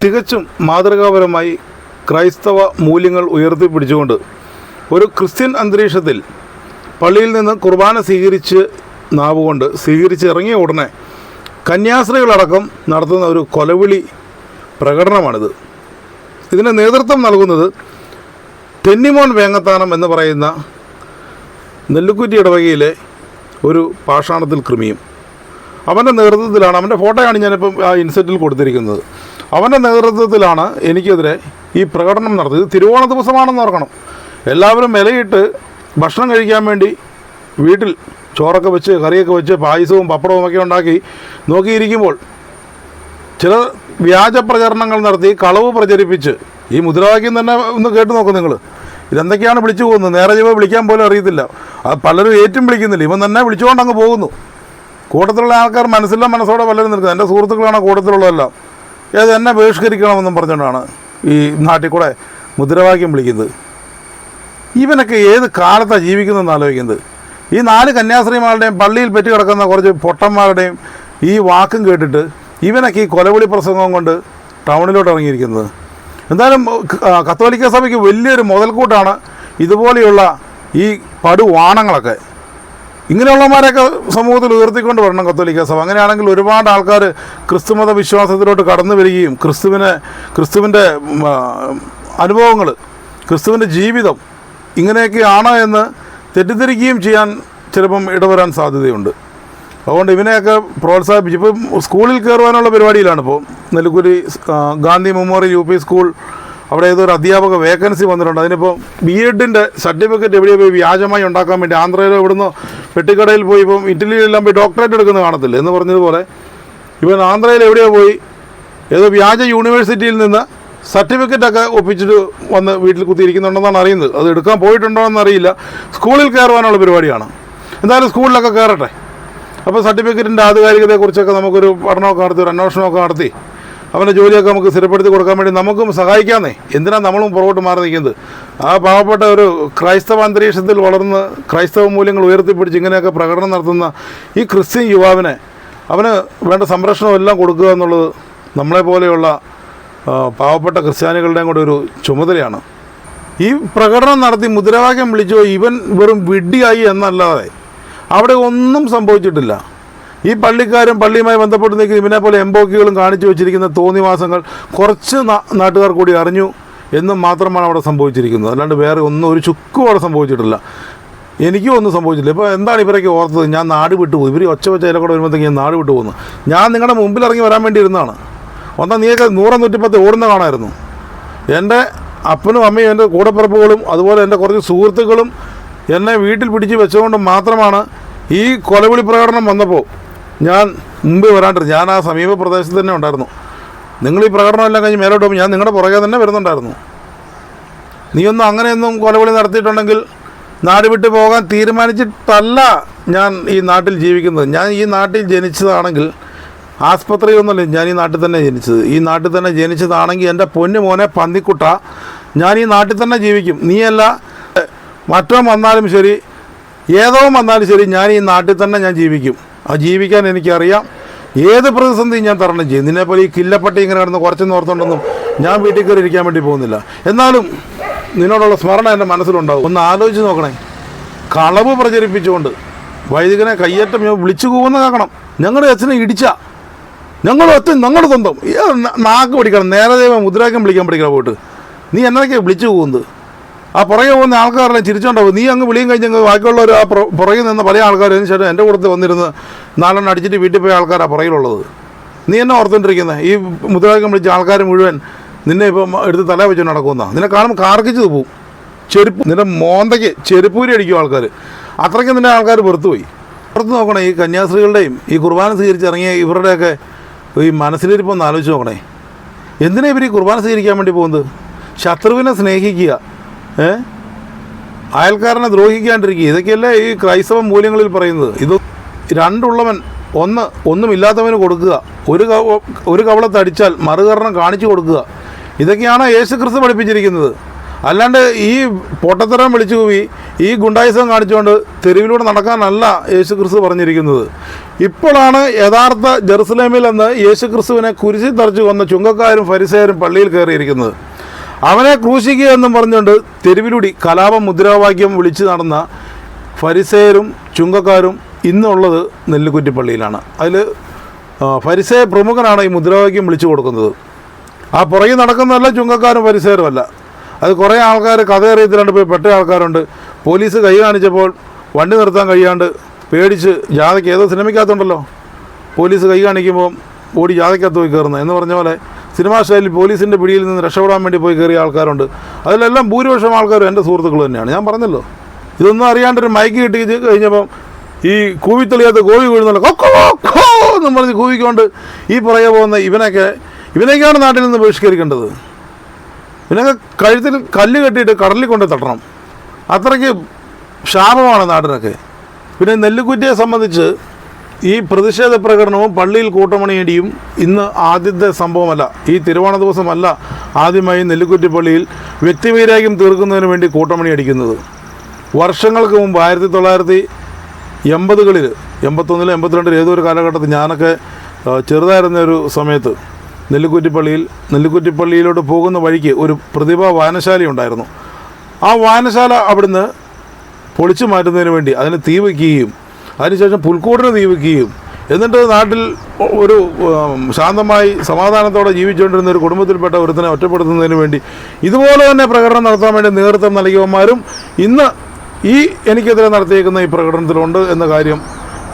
തികച്ചും മാതൃകാപരമായി ക്രൈസ്തവ മൂല്യങ്ങൾ ഉയർത്തിപ്പിടിച്ചുകൊണ്ട് ഒരു ക്രിസ്ത്യൻ അന്തരീക്ഷത്തിൽ പള്ളിയിൽ നിന്ന് കുർബാന സ്വീകരിച്ച് നാവുകൊണ്ട് കൊണ്ട് സ്വീകരിച്ചിറങ്ങിയ ഉടനെ കന്യാസ്ത്രീകളടക്കം നടത്തുന്ന ഒരു കൊലവിളി പ്രകടനമാണിത്. ഇതിന് നേതൃത്വം നൽകുന്നത് തെന്നിമോൻ വേങ്ങത്താനം എന്ന് പറയുന്ന നെല്ലുക്കുറ്റി ഇടവകയിലെ ഒരു പാഷാണത്തിൽ കൃമിയും. അവന്റെ നേതൃത്വത്തിലാണ് അവന്റെ ഫോട്ടോയാണ് ഞാനിപ്പം ആ ഇൻസെറ്റിൽ കൊടുത്തിരിക്കുന്നത്. അവന്റെ നേതൃത്വത്തിലാണ് എനിക്കെതിരെ ഈ പ്രകടനം നടത്തിയത്. തിരുവോണ ദിവസമാണെന്ന് ഓർക്കണം. എല്ലാവരും വിലയിട്ട് ഭക്ഷണം കഴിക്കാൻ വേണ്ടി വീട്ടിൽ ചോറൊക്കെ വെച്ച് കറിയൊക്കെ വെച്ച് പായസവും പപ്പടവും ഒക്കെ ഉണ്ടാക്കി നോക്കിയിരിക്കുമ്പോൾ ചില വ്യാജ പ്രചരണങ്ങൾ നടത്തി കളവ് പ്രചരിപ്പിച്ച് ഈ മുദ്രാവാക്യം തന്നെ ഒന്ന് കേട്ട് നോക്കും നിങ്ങൾ. ഇതെന്തൊക്കെയാണ് വിളിച്ചു പോകുന്നത്? നേരെ ചെയ്യുമ്പോൾ വിളിക്കാൻ പോലും അറിയത്തില്ല. അത് പലരും ഏറ്റും വിളിക്കുന്നില്ല. ഇവൻ തന്നെ വിളിച്ചുകൊണ്ട് അങ്ങ് പോകുന്നു. കൂട്ടത്തിലുള്ള ആൾക്കാർ മനസ്സില്ല മനസ്സോടെ പലരും നിൽക്കുന്നത് എന്റെ സുഹൃത്തുക്കളാണ് കൂട്ടത്തിലുള്ളതെല്ലാം. ഏത് എന്നെ ബഹിഷ്കരിക്കണമെന്നും പറഞ്ഞുകൊണ്ടാണ് ഈ നാട്ടിൽ കൂടെ മുദ്രാവാക്യം വിളിക്കുന്നത്. ഇവനൊക്കെ ഏത് കാലത്താണ് ജീവിക്കുന്നതെന്ന് ആലോചിക്കുന്നത്? ഈ നാല് കന്യാസ്ത്രീമാരുടെയും പള്ളിയിൽ പെറ്റി കിടക്കുന്ന കുറച്ച് പൊട്ടന്മാരുടെയും ഈ വാക്കും കേട്ടിട്ട് ഇവനൊക്കെ ഈ കൊലവിളി പ്രസംഗം കൊണ്ട് ടൗണിലോട്ട് ഇറങ്ങിയിരിക്കുന്നത്. എന്തായാലും കത്തോലിക്ക സഭയ്ക്ക് വലിയൊരു മുതൽക്കൂട്ടാണ് ഇതുപോലെയുള്ള ഈ പടുവാണങ്ങളൊക്കെ. ഇങ്ങനെയുള്ളമാരെയൊക്കെ സമൂഹത്തിൽ ഉയർത്തിക്കൊണ്ട് വരണം കത്തോലിക്ക സഭ. അങ്ങനെയാണെങ്കിൽ ഒരുപാട് ആൾക്കാർ ക്രിസ്തുമത വിശ്വാസത്തിലോട്ട് കടന്നു വരികയും ക്രിസ്തുവിനെ ക്രിസ്തുവിന്റെ അനുഭവങ്ങൾ ക്രിസ്തുവിന്റെ ജീവിതം ഇങ്ങനെയൊക്കെയാണ് എന്ന് തെറ്റിദ്ധരിക്കുകയും ചെയ്യാൻ ചിലപ്പം ഇടവരാൻ സാധ്യതയുണ്ട്. അതുകൊണ്ട് ഇവനെയൊക്കെ പ്രോത്സാഹിപ്പിച്ച് ഇപ്പം സ്കൂളിൽ കയറുവാനുള്ള പരിപാടിയിലാണ് ഇപ്പോൾ Nellikkuri Gandhi memorial U P school അവിടെ ഏതൊരു അധ്യാപക വേക്കൻസി വന്നിട്ടുണ്ട്. അതിനിപ്പോൾ ബി എഡിന്റെ സർട്ടിഫിക്കറ്റ് എവിടെ പോയി വ്യാജമായി ഉണ്ടാക്കാൻ വേണ്ടി ആന്ധ്രയിലോ ഇവിടുന്ന് പെട്ടിക്കടയിൽ പോയി ഇപ്പം ഇറ്റലിയിലെല്ലാം പോയി ഡോക്ടറേറ്റ് എടുക്കുന്നത് കാണത്തില്ല? എന്ന് പറഞ്ഞതുപോലെ ഇവൻ ആന്ധ്രയിൽ എവിടെയോ പോയി ഏതോ വ്യാജ യൂണിവേഴ്സിറ്റിയിൽ നിന്ന് സർട്ടിഫിക്കറ്റൊക്കെ ഒപ്പിച്ചിട്ട് വന്ന് വീട്ടിൽ കുത്തിയിരിക്കുന്നുണ്ടെന്നാണ് അറിയുന്നത്. അത് എടുക്കാൻ പോയിട്ടുണ്ടോ എന്നറിയില്ല സ്കൂളിൽ കയറുവാനുള്ള പരിപാടിയാണ്. എന്തായാലും സ്കൂളിലൊക്കെ കയറട്ടെ. അപ്പോൾ സർട്ടിഫിക്കറ്റിന്റെ ആധികാരികതയെക്കുറിച്ചൊക്കെ നമുക്കൊരു പഠനമൊക്കെ നടത്തി ഒരു അന്വേഷണമൊക്കെ നടത്തി. അവന്റെ ജോലിയൊക്കെ നമുക്ക് സ്ഥിരപ്പെടുത്തി കൊടുക്കാൻ വേണ്ടി നമുക്കും സഹായിക്കാന്നേ. എന്തിനാണ് നമ്മളും പുറകോട്ട് മാറി നിൽക്കുന്നത്? ആ പാവപ്പെട്ട ഒരു ക്രൈസ്തവ അന്തരീക്ഷത്തിൽ വളർന്ന് ക്രൈസ്തവ മൂല്യങ്ങൾ ഉയർത്തിപ്പിടിച്ച് ഇങ്ങനെയൊക്കെ പ്രകടനം നടത്തുന്ന ഈ ക്രിസ്ത്യൻ യുവാവിനെ അവന് വേണ്ട സംരക്ഷണം എല്ലാം കൊടുക്കുക എന്നുള്ളത് നമ്മളെ പോലെയുള്ള പാവപ്പെട്ട ക്രിസ്ത്യാനികളുടെയും കൂടെ ഒരു ചുമതലയാണ്. ഈ പ്രകടനം നടത്തി മുദ്രാവാക്യം വിളിച്ചോ ഇവൻ വെറും വിഡ്ഢിയായി എന്നല്ലാതെ അവിടെ ഒന്നും സംഭവിച്ചിട്ടില്ല. ഈ പള്ളിക്കാരും പള്ളിയുമായി ബന്ധപ്പെട്ട് നിൽക്കുന്ന ഇവനെ പോലെ എംബോക്കികളും കാണിച്ചു വെച്ചിരിക്കുന്ന തോന്നിവാസങ്ങൾ കുറച്ച് നാട്ടുകാർ കൂടി അറിഞ്ഞു എന്നും മാത്രമാണ് അവിടെ സംഭവിച്ചിരിക്കുന്നത്. അല്ലാണ്ട് വേറെ ഒന്നും ഒരു ചുക്കും അവിടെ സംഭവിച്ചിട്ടില്ല. എനിക്കും ഒന്നും സംഭവിച്ചില്ല ഇപ്പോൾ എന്താണ് ഇവരൊക്കെ ഓർത്തത്? ഞാൻ നാട് വിട്ടു പോകും ഇവർ ഒച്ച വെച്ച അതിലെ കൂടെ വരുമ്പോഴത്തേക്ക് ഞാൻ നാട് വിട്ടു പോകുന്നു ഞാൻ നിങ്ങളുടെ മുമ്പിൽ ഇറങ്ങി വരാൻ വേണ്ടി ഇരുന്നതാണ്. ഒന്നാം നീയൊക്കെ നൂറ് നൂറ്റിപ്പത്ത് ഓടുന്ന കാണായിരുന്നു. എന്റെ അപ്പനും അമ്മയും എന്റെ കൂടപ്പിറപ്പുകളും അതുപോലെ എന്റെ കുറച്ച് സുഹൃത്തുക്കളും എന്നെ വീട്ടിൽ പിടിച്ച് വെച്ചുകൊണ്ട് മാത്രമാണ് ഈ കൊലവിളി പ്രകടനം വന്നപ്പോൾ ഞാൻ മുമ്പ് വരാണ്ടിരുന്നു ഞാൻ ആ സമീപ പ്രദേശത്ത് തന്നെ ഉണ്ടായിരുന്നു. നിങ്ങൾ ഈ പ്രകടനം എല്ലാം കഴിഞ്ഞ് മേലോട്ട് പോകുമ്പോൾ ഞാൻ നിങ്ങളുടെ പുറകെ തന്നെ വരുന്നുണ്ടായിരുന്നു. നീയൊന്നും അങ്ങനെയൊന്നും കൊലവിളി നടത്തിയിട്ടുണ്ടെങ്കിൽ നാട് വിട്ടു പോകാൻ തീരുമാനിച്ചിട്ടല്ല ഞാൻ ഈ നാട്ടിൽ ജീവിക്കുന്നത്. ഞാൻ ഈ നാട്ടിൽ ജനിച്ചതാണെങ്കിൽ ആസ്പത്രിയൊന്നുമല്ല ഞാൻ ഈ നാട്ടിൽ തന്നെ ജനിച്ചത്. ഈ നാട്ടിൽ തന്നെ ജനിച്ചതാണെങ്കിൽ എന്റെ പൊന്നു മോനെ പന്നിക്കുട്ട ഞാൻ ഈ നാട്ടിൽ തന്നെ ജീവിക്കും. നീയല്ല മറ്റോ വന്നാലും ശരി ഏതോ വന്നാലും ശരി ഞാൻ ഈ നാട്ടിൽ തന്നെ ഞാൻ ജീവിക്കും. ആ ജീവിക്കാൻ എനിക്കറിയാം. ഏത് പ്രതിസന്ധി ഞാൻ തരണം ചെയ്യും. നിന്നെപ്പോലെ ഈ കില്ലപ്പട്ടി ഇങ്ങനെ കിടന്ന് കുറച്ച് നോർത്തുണ്ടെന്നും ഞാൻ വീട്ടിൽ കയറി ഇരിക്കാൻ വേണ്ടി പോകുന്നില്ല. എന്നാലും നിന്നോടുള്ള സ്മരണ എന്റെ മനസ്സിലുണ്ടാവും. ഒന്ന് ആലോചിച്ച് നോക്കണേ. കളവ് പ്രചരിപ്പിച്ചുകൊണ്ട് വൈദികനെ കയ്യേറ്റം വിളിച്ചു പോകുന്ന കേൾക്കണം. ഞങ്ങളുടെ അച്ഛനെ ഇടിച്ച. ഞങ്ങളുടെ ഒറ്റ ഞങ്ങളുടെ സ്വന്തം. നാക്ക് പിടിക്കണം നേരെ ദൈവം മുദ്രാക്കം വിളിക്കാൻ പഠിക്കണം പോയിട്ട്. നീ എന്നൊക്കെ വിളിച്ചു പോകുന്നത്. ആ പുറകെ പോകുന്ന ആൾക്കാരെല്ലാം ചിരിച്ചോണ്ടാവും നീ അങ്ങ് വിളിയും കഴിഞ്ഞ് ബാക്കിയുള്ളവർ ആ പുറ- പുറകിൽ നിന്ന് പല ആൾക്കാർ അതിന് ശേഷം എന്റെ കൂടത്തിൽ വന്നിരുന്ന് നാലെണ്ണം അടിച്ചിട്ട് വീട്ടിൽ പോയ ആൾക്കാരാണ് പുറകിലുള്ളത്. നീ എന്നെ ഓർത്തുകൊണ്ടിരിക്കുന്നത്? ഈ മുദ്രാക്കം വിളിച്ച ആൾക്കാർ മുഴുവൻ നിന്നെ ഇപ്പം എടുത്ത് തല വെച്ച് നടക്കുന്ന? നിന്നെ കാണുമ്പോൾ കാർക്കിച്ച് പോവും ചെരുപ്പ് നിന്റെ മോന്തയ്ക്ക് ചെരുപ്പൂരി അടിക്കും ആൾക്കാർ അത്രയ്ക്ക് നിന്നെ ആൾക്കാർ പുറത്തുപോയി പോയി പുറത്ത് നോക്കണേ ഈ കന്യാസ്ത്രീകളുടെയും ഈ കുർബാന സ്വീകരിച്ചിറങ്ങിയ ഇവരുടെയൊക്കെ ഈ മനസ്സിലിരിപ്പൊന്ന് ആലോചിച്ച് നോക്കണേ. എന്തിനാ ഇവർ ഈ കുർബാന സ്വീകരിക്കാൻ വേണ്ടി പോകുന്നത്? ശത്രുവിനെ സ്നേഹിക്കുക ഏ? അയൽക്കാരനെ ദ്രോഹിക്കാണ്ടിരിക്കുക. ഇതൊക്കെയല്ലേ ഈ ക്രൈസ്തവ മൂല്യങ്ങളിൽ പറയുന്നത്. ഇത് രണ്ടുള്ളവൻ ഒന്ന് ഒന്നുമില്ലാത്തവന് കൊടുക്കുക. ഒരു കവ ഒരു കവളത്തടിച്ചാൽ മറുകരണം കാണിച്ചു കൊടുക്കുക. ഇതൊക്കെയാണ് യേശു ക്രിസ്തു പഠിപ്പിച്ചിരിക്കുന്നത്. അല്ലാണ്ട് ഈ പൊട്ടത്തരം വിളിച്ചു കൂവി ഈ ഗുണ്ടായുസം കാണിച്ചുകൊണ്ട് തെരുവിലൂടെ നടക്കാനല്ല യേശു ക്രിസ്തു പറഞ്ഞിരിക്കുന്നത്. ഇപ്പോഴാണ് യഥാർത്ഥ ജെറുസലേമിൽ നിന്ന് യേശു ക്രിസ്തുവിനെ കുരിശിൽ തറച്ചു കൊന്ന ചുങ്കക്കാരും ഫരിസേരും പള്ളിയിൽ കയറിയിരിക്കുന്നത്. അവനെ ക്രൂശിക്കുക എന്നും പറഞ്ഞുകൊണ്ട് തെരുവിലൂടി കലാപ മുദ്രാവാക്യം വിളിച്ചു നടന്ന ഫരിസേരും ചുങ്കക്കാരും ഇന്നുള്ളത് നെല്ലിക്കുറ്റി പള്ളിയിലാണ് അതിൽ ഫരിസേ പ്രമുഖനാണ് ഈ മുദ്രാവാക്യം വിളിച്ചു കൊടുക്കുന്നത്. ആ പുറകിൽ നടക്കുന്നതല്ല ചുങ്കക്കാരും പരിസരമല്ല അത് കുറേ ആൾക്കാർ കഥ അറിയത്തില്ലാണ്ട് പോയി പെട്ട ആൾക്കാരുണ്ട്. പോലീസ് കൈ കാണിച്ചപ്പോൾ വണ്ടി നിർത്താൻ കഴിയാണ്ട് പേടിച്ച് ജാഥയ്ക്ക് ഏതോ സിനിമയ്ക്കകത്തുണ്ടല്ലോ. പോലീസ് കൈ കാണിക്കുമ്പോൾ ഓടി ജാഥയ്ക്കകത്ത് പോയി കയറുന്നത്. എന്ന് പറഞ്ഞ പോലെ സിനിമാ ശൈലി പോലീസിന്റെ പിടിയിൽ നിന്ന് രക്ഷപ്പെടാൻ വേണ്ടി പോയി കയറിയ ആൾക്കാരുണ്ട്. അതിലെല്ലാം ഭൂരിപക്ഷം ആൾക്കാരും എന്റെ സുഹൃത്തുക്കൾ തന്നെയാണ്. ഞാൻ പറഞ്ഞല്ലോ. ഇതൊന്നും അറിയാണ്ടൊരു മൈക്ക് കിട്ടി കഴിഞ്ഞപ്പം ഈ കൂവിത്തെളിയാത്ത കോഴി വീഴുന്നല്ലോ. കൊക്കോ എന്നും പറഞ്ഞ് കൂവിക്കൊണ്ട് ഈ പുറകെ പോകുന്ന ഇവനൊക്കെ ഇവനൊക്കെയാണ് നാട്ടിൽ നിന്ന് ബഹിഷ്കരിക്കേണ്ടത്. ഇവനൊക്കെ കഴുത്തിൽ കല്ല് കെട്ടിയിട്ട് കടലിൽ കൊണ്ട് തട്ടണം. അത്രയ്ക്ക് ശാപമാണ് നാടിനൊക്കെ. പിന്നെ നെല്ലുകുറ്റിയെ സംബന്ധിച്ച് ഈ പ്രതിഷേധ പ്രകടനവും പള്ളിയിൽ കൂട്ടമണിയടിയും ഇന്ന് ആദ്യത്തെ സംഭവമല്ല. ഈ തിരുവോണ ദിവസമല്ല ആദ്യമായി നെല്ലുകുറ്റി പള്ളിയിൽ വ്യക്തിവൈരാഗ്യം തീർക്കുന്നതിന് വേണ്ടി കൂട്ടമണി അടിക്കുന്നത്. വർഷങ്ങൾക്ക് മുമ്പ് ആയിരത്തി തൊള്ളായിരത്തി എൺപതുകളിൽ എൺപത്തൊന്നിൽ എൺപത്തിരണ്ടിൽ ഏതോ ഒരു കാലഘട്ടത്തിൽ ഞാനൊക്കെ ചെറുതായിരുന്ന ഒരു സമയത്ത് നെല്ലിക്കുറ്റി നെല്ലിക്കുറ്റിപ്പള്ളിയിലോട്ട് പോകുന്ന വഴിക്ക് ഒരു പ്രതിഭ വായനശാല ഉണ്ടായിരുന്നു. ആ വായനശാല അവിടുന്ന് പൊളിച്ചു മാറ്റുന്നതിന് വേണ്ടി അതിന് തീ വയ്ക്കുകയും അതിനുശേഷം പുൽക്കൂടിന് തീ വയ്ക്കുകയും എന്നിട്ട് നാട്ടിൽ ഒരു ശാന്തമായി സമാധാനത്തോടെ ജീവിച്ചുകൊണ്ടിരുന്ന ഒരു കുടുംബത്തിൽപ്പെട്ട ഒരുത്തിനെ ഒറ്റപ്പെടുത്തുന്നതിന് വേണ്ടി ഇതുപോലെ തന്നെ പ്രകടനം നടത്താൻ വേണ്ടി നേതൃത്വം നൽകിയവന്മാരും ഇന്ന് ഈ എനിക്കെതിരെ നടത്തിയേക്കുന്ന ഈ പ്രകടനത്തിലുണ്ട് എന്ന കാര്യം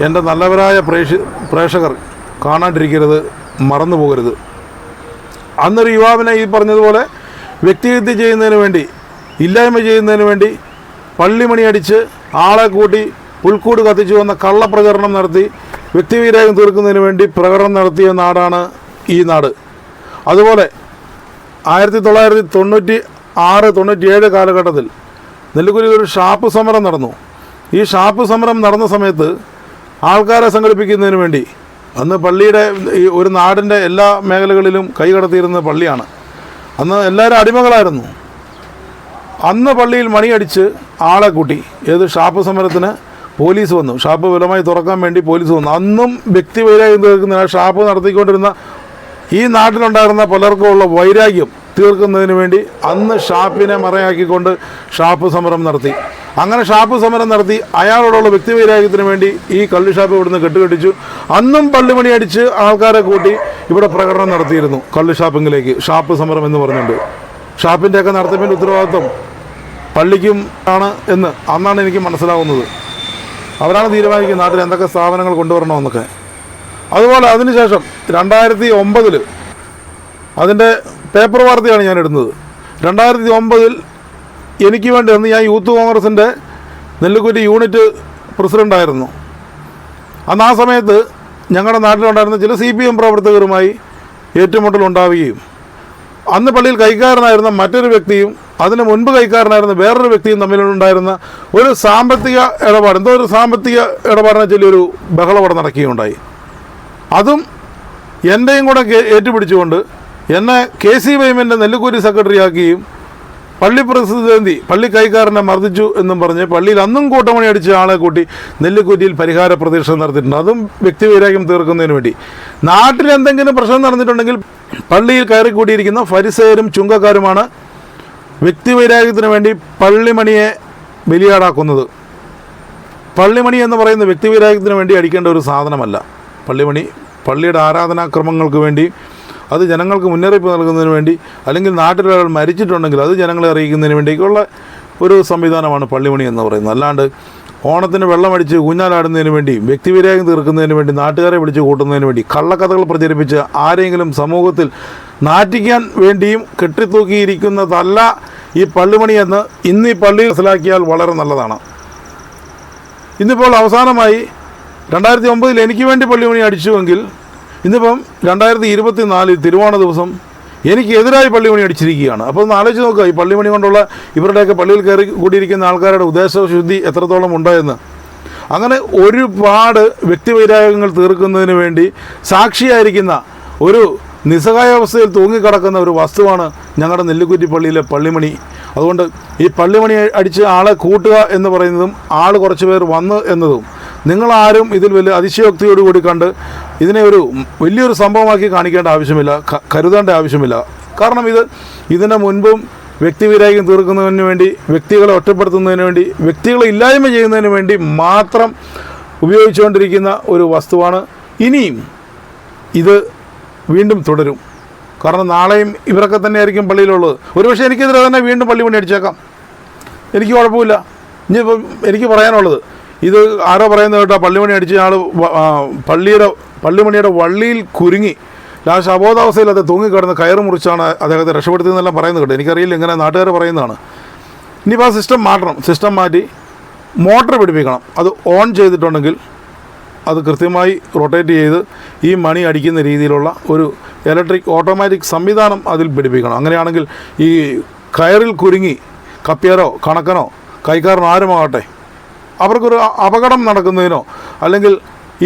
എന്റെ നല്ലവരായ പ്രേക്ഷ പ്രേക്ഷകർ കാണാണ്ടിരിക്കരുത് മറന്നു പോകരുത് അന്നൊരു യുവാവിനെ ഈ പറഞ്ഞതുപോലെ വ്യക്തിഹത്യ ചെയ്യുന്നതിന് വേണ്ടി ഇല്ലായ്മ ചെയ്യുന്നതിന് വേണ്ടി പള്ളിമണി അടിച്ച് ആളെ കൂട്ടി പുൽക്കൂട് കത്തിച്ചു വന്ന കള്ളപ്രചരണം നടത്തി വ്യക്തിവീരായം തീർക്കുന്നതിന് വേണ്ടി പ്രകടനം നടത്തിയ നാടാണ് ഈ നാട്. അതുപോലെ ആയിരത്തി തൊള്ളായിരത്തി തൊണ്ണൂറ്റി ആറ് തൊണ്ണൂറ്റിയേഴ് കാലഘട്ടത്തിൽ നെല്ലിക്കുരിയിൽ ഒരു ഷാപ്പ് സമരം നടന്നു. ഈ ഷാപ്പ് സമരം നടന്ന സമയത്ത് ആൾക്കാരെ സംഘടിപ്പിക്കുന്നതിന് വേണ്ടി അന്ന് പള്ളിയുടെ ഈ ഒരു നാടിന്റെ എല്ലാ മേഖലകളിലും കൈകടത്തിയിരുന്ന പള്ളിയാണ്. അന്ന് എല്ലാവരും അടിമകളായിരുന്നു. അന്ന് പള്ളിയിൽ മണിയടിച്ച് ആളെ കൂട്ടി. ഏത് ഷാപ്പ് സമരത്തിന് പോലീസ് വന്നു. ഷാപ്പ് വിലമായി തുറക്കാൻ വേണ്ടി പോലീസ് വന്നു. അന്നും വ്യക്തി വൈരാഗ്യം തീർക്കുന്ന ഷാപ്പ് നടത്തിക്കൊണ്ടിരുന്ന ഈ നാട്ടിലുണ്ടായിരുന്ന പലർക്കുമുള്ള വൈരാഗ്യം തീർക്കുന്നതിന് വേണ്ടി അന്ന് ഷാപ്പിനെ മറയാക്കിക്കൊണ്ട് ഷാപ്പ് സമരം നടത്തി. അങ്ങനെ ഷാപ്പ് സമരം നടത്തി അയാളോടുള്ള വ്യക്തി വൈരാഗ്യത്തിന് വേണ്ടി ഈ കള്ളി ഷാപ്പ് ഇവിടുന്ന് കെട്ടുകെട്ടിച്ചു. അന്നും പള്ളിമണി അടിച്ച് ആൾക്കാരെ കൂട്ടി ഇവിടെ പ്രകടനം നടത്തിയിരുന്നു കള്ളി ഷാപ്പിങ്ങിലേക്ക്. ഷാപ്പ് സമരം എന്ന് പറഞ്ഞുകൊണ്ട്. ഷാപ്പിന്റെയൊക്കെ നടത്തിപ്പിന്റെ ഉത്തരവാദിത്വം പള്ളിക്കും ആണ് എന്ന് അന്നാണ് എനിക്ക് മനസ്സിലാവുന്നത്. അവരാണ് തീരുമാനിക്കുന്നത് നാട്ടിൽ എന്തൊക്കെ സ്ഥാപനങ്ങൾ കൊണ്ടുവരണമെന്നൊക്കെ. അതുപോലെ അതിനുശേഷം രണ്ടായിരത്തി ഒമ്പതിൽ അതിന്റെ പേപ്പർ വാർത്തയാണ് ഞാൻ ഇടുന്നത്. രണ്ടായിരത്തി ഒമ്പതിൽ എനിക്ക് വേണ്ടി അന്ന് ഞാൻ യൂത്ത് കോൺഗ്രസിന്റെ നെല്ലിക്കുറ്റി യൂണിറ്റ് പ്രസിഡന്റായിരുന്നു അന്ന് ആ സമയത്ത് ഞങ്ങളുടെ നാട്ടിലുണ്ടായിരുന്ന ചില സി പി എം പ്രവർത്തകരുമായി ഏറ്റുമുട്ടൽ ഉണ്ടാവുകയും അന്ന് പള്ളിയിൽ കൈക്കാരനായിരുന്ന മറ്റൊരു വ്യക്തിയും അതിന് മുൻപ് കൈക്കാരനായിരുന്ന വേറൊരു വ്യക്തിയും തമ്മിലുണ്ടായിരുന്ന ഒരു സാമ്പത്തിക ഇടപാട് എന്തോ ഒരു സാമ്പത്തിക ഇടപാടിനെ ചൊല്ലി ഒരു അവിടെ നടക്കുകയുണ്ടായി. അതും എന്റെയും കൂടെ ഏറ്റുപിടിച്ചുകൊണ്ട് എന്നെ കെ സി വൈമിന്റെ നെല്ലുകൂരി സെക്രട്ടറി ആക്കുകയും പള്ളി പ്രസിദ്ധി പള്ളി കൈക്കാരനെ മർദ്ദിച്ചു എന്നും പറഞ്ഞ് പള്ളിയിൽ അന്നും കൂട്ടമണി അടിച്ച ആളെ കൂട്ടി നെല്ലിക്കുറ്റിയിൽ പരിഹാര പ്രതീക്ഷ നടത്തിയിട്ടുണ്ട്. അതും വ്യക്തിവൈരാഗ്യം തീർക്കുന്നതിന് വേണ്ടി. നാട്ടിൽ എന്തെങ്കിലും പ്രശ്നം നടന്നിട്ടുണ്ടെങ്കിൽ പള്ളിയിൽ കയറി കൂടിയിരിക്കുന്ന ഫരിസയരും ചുങ്കക്കാരുമാണ് വ്യക്തിവൈരാഗ്യത്തിന് വേണ്ടി പള്ളിമണിയെ ബലിയാടാക്കുന്നത്. പള്ളിമണി എന്ന് പറയുന്ന വ്യക്തിവൈരാഗ്യത്തിന് വേണ്ടി അടിക്കേണ്ട ഒരു സാധനമല്ല. പള്ളിമണി പള്ളിയുടെ ആരാധനാക്രമങ്ങൾക്ക് വേണ്ടി അത് ജനങ്ങൾക്ക് മുന്നറിയിപ്പ് നൽകുന്നതിന് വേണ്ടി അല്ലെങ്കിൽ നാട്ടിലൊരാൾ മരിച്ചിട്ടുണ്ടെങ്കിൽ അത് ജനങ്ങളെ അറിയിക്കുന്നതിന് വേണ്ടിയൊക്കെയുള്ള ഒരു സംവിധാനമാണ് പള്ളിമണി എന്ന് പറയുന്നത്. അല്ലാണ്ട് ഓണത്തിന് വെള്ളമടിച്ച് ഊഞ്ഞാലാടുന്നതിന് വേണ്ടി വ്യക്തിവിരേഖം തീർക്കുന്നതിന് വേണ്ടി നാട്ടുകാരെ വിളിച്ച് കൂട്ടുന്നതിന് വേണ്ടി കള്ളക്കഥകൾ പ്രചരിപ്പിച്ച് ആരെങ്കിലും സമൂഹത്തിൽ നാറ്റിക്കാൻ വേണ്ടിയും കെട്ടിത്തൂക്കിയിരിക്കുന്നതല്ല ഈ പള്ളിമണി എന്ന് ഇന്ന് ഈ പള്ളി മനസ്സിലാക്കിയാൽ വളരെ നല്ലതാണ്. ഇന്നിപ്പോൾ അവസാനമായി രണ്ടായിരത്തി ഒമ്പതിൽ എനിക്ക് വേണ്ടി പള്ളിമണി അടിച്ചുവെങ്കിൽ ഇന്നിപ്പം രണ്ടായിരത്തി ഇരുപത്തി നാലിൽ തിരുവോണ ദിവസം എനിക്ക് എതിരായി പള്ളിമണി അടിച്ചിരിക്കുകയാണ്. അപ്പോൾ ഒന്ന് ആലോചിച്ച് നോക്കുക ഈ പള്ളിമണി കൊണ്ടുള്ള ഇവരുടെയൊക്കെ പള്ളിയിൽ കയറി കൂടിയിരിക്കുന്ന ആൾക്കാരുടെ ഉദ്ദേശശുദ്ധി എത്രത്തോളം ഉണ്ടായെന്ന് അങ്ങനെ ഒരുപാട് വ്യക്തിവൈരാഗ്യങ്ങൾ തീർക്കുന്നതിന് വേണ്ടി സാക്ഷിയായിരിക്കുന്ന ഒരു നിസ്സഹായാവസ്ഥയിൽ തൂങ്ങിക്കിടക്കുന്ന ഒരു വസ്തുവാണ് ഞങ്ങളുടെ നെല്ലിക്കുറ്റി പള്ളിയിലെ പള്ളിമണി. അതുകൊണ്ട് ഈ പള്ളിമണി അടിച്ച് ആളെ കൂട്ടുക എന്ന് പറയുന്നതും ആൾ കുറച്ച് പേർ വന്ന് എന്നതും നിങ്ങളാരും ഇതിൽ വലിയ അതിശയോക്തിയോടുകൂടി കണ്ട് ഇതിനെ ഒരു വലിയൊരു സംഭവമാക്കി കാണിക്കേണ്ട ആവശ്യമില്ല കരുതേണ്ട ആവശ്യമില്ല. കാരണം ഇത് ഇതിന് മുൻപും വ്യക്തിവിരാഗം തീർക്കുന്നതിന് വേണ്ടി വ്യക്തികളെ ഒറ്റപ്പെടുത്തുന്നതിന് വേണ്ടി വ്യക്തികളെ ഇല്ലായ്മ ചെയ്യുന്നതിന് വേണ്ടി മാത്രം ഉപയോഗിച്ചുകൊണ്ടിരിക്കുന്ന ഒരു വസ്തുവാണ്. ഇനിയും ഇത് വീണ്ടും തുടരും. കാരണം നാളെയും ഇവരൊക്കെ തന്നെ ആയിരിക്കും പള്ളിയിലുള്ളത്. ഒരുപക്ഷെ എനിക്കെതിരെ തന്നെ വീണ്ടും പള്ളി പണി അടിച്ചേക്കാം. എനിക്ക് കുഴപ്പമില്ല. ഇനിയിപ്പം എനിക്ക് പറയാനുള്ളത് ഇത് ആരോ പറയുന്നത് കേട്ടോ പള്ളിമണി അടിച്ച ആൾ പള്ളിയുടെ പള്ളിമണിയുടെ വള്ളിയിൽ കുരുങ്ങി. ലാസ്റ്റ് അബോധാവസ്ഥയിൽ അത് തൂങ്ങിക്കിടന്ന് കയറ് മുറിച്ചാണ് അദ്ദേഹത്തെ രക്ഷപ്പെടുത്തിയെന്നെല്ലാം പറയുന്നത് കേട്ടോ. എനിക്കറിയില്ല ഇങ്ങനെ നാട്ടുകാർ പറയുന്നതാണ്. ഇനിയിപ്പോൾ ആ സിസ്റ്റം മാറ്റണം. സിസ്റ്റം മാറ്റി മോട്ടർ പിടിപ്പിക്കണം. അത് ഓൺ ചെയ്തിട്ടുണ്ടെങ്കിൽ അത് കൃത്യമായി റൊട്ടേറ്റ് ചെയ്ത് ഈ മണി അടിക്കുന്ന രീതിയിലുള്ള ഒരു ഇലക്ട്രിക് ഓട്ടോമാറ്റിക് സംവിധാനം അതിൽ പിടിപ്പിക്കണം. അങ്ങനെയാണെങ്കിൽ ഈ കയറിൽ കുരുങ്ങി കപ്പിയരോ കണക്കനോ കൈക്കാരനോ ആരുമാകട്ടെ അവർക്കൊരു അപകടം നടക്കുന്നതിനോ അല്ലെങ്കിൽ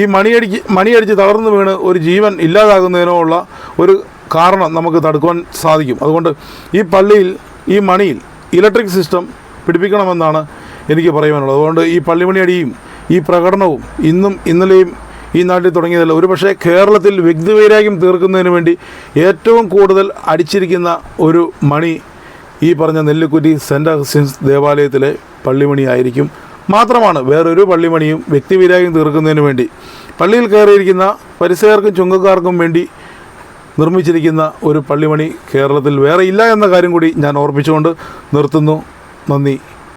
ഈ മണിയടിച്ച് മണിയടിച്ച് തളർന്നു വീണ് ഒരു ജീവൻ ഇല്ലാതാകുന്നതിനോ ഉള്ള ഒരു കാരണം നമുക്ക് തടുക്കുവാൻ സാധിക്കും. അതുകൊണ്ട് ഈ പള്ളിയിൽ ഈ മണിയിൽ ഇലക്ട്രിക് സിസ്റ്റം പിടിപ്പിക്കണമെന്നാണ് എനിക്ക് പറയുവാനുള്ളത് അതുകൊണ്ട് ഈ പള്ളിമണിയടിയും ഈ പ്രകടനവും ഇന്നും ഇന്നലെയും ഈ നാട്ടിൽ തുടങ്ങിയതല്ല. ഒരുപക്ഷെ കേരളത്തിൽ വ്യക്തിവൈരാഗ്യം തീർക്കുന്നതിന് വേണ്ടി ഏറ്റവും കൂടുതൽ അടിച്ചിരിക്കുന്ന ഒരു മണി ഈ പറഞ്ഞ നെല്ലിക്കുറ്റി സെന്റ് അഗസ്റ്റിൻസ് ദേവാലയത്തിലെ പള്ളിമണിയായിരിക്കും. മാത്രമാണ് വേറൊരു പള്ളിമണിയും വ്യക്തിവൈരാഗ്യം തീർക്കുന്നതിന് വേണ്ടി. പള്ളിയിൽ കയറിയിരിക്കുന്ന പരിസരർക്കും ചുങ്കക്കാർക്കും വേണ്ടി നിർമ്മിച്ചിരിക്കുന്ന ഒരു പള്ളിമണി കേരളത്തിൽ വേറെ ഇല്ല എന്ന കാര്യം കൂടി ഞാൻ ഓർപ്പിച്ചുകൊണ്ട് നിർത്തുന്നു. നന്ദി.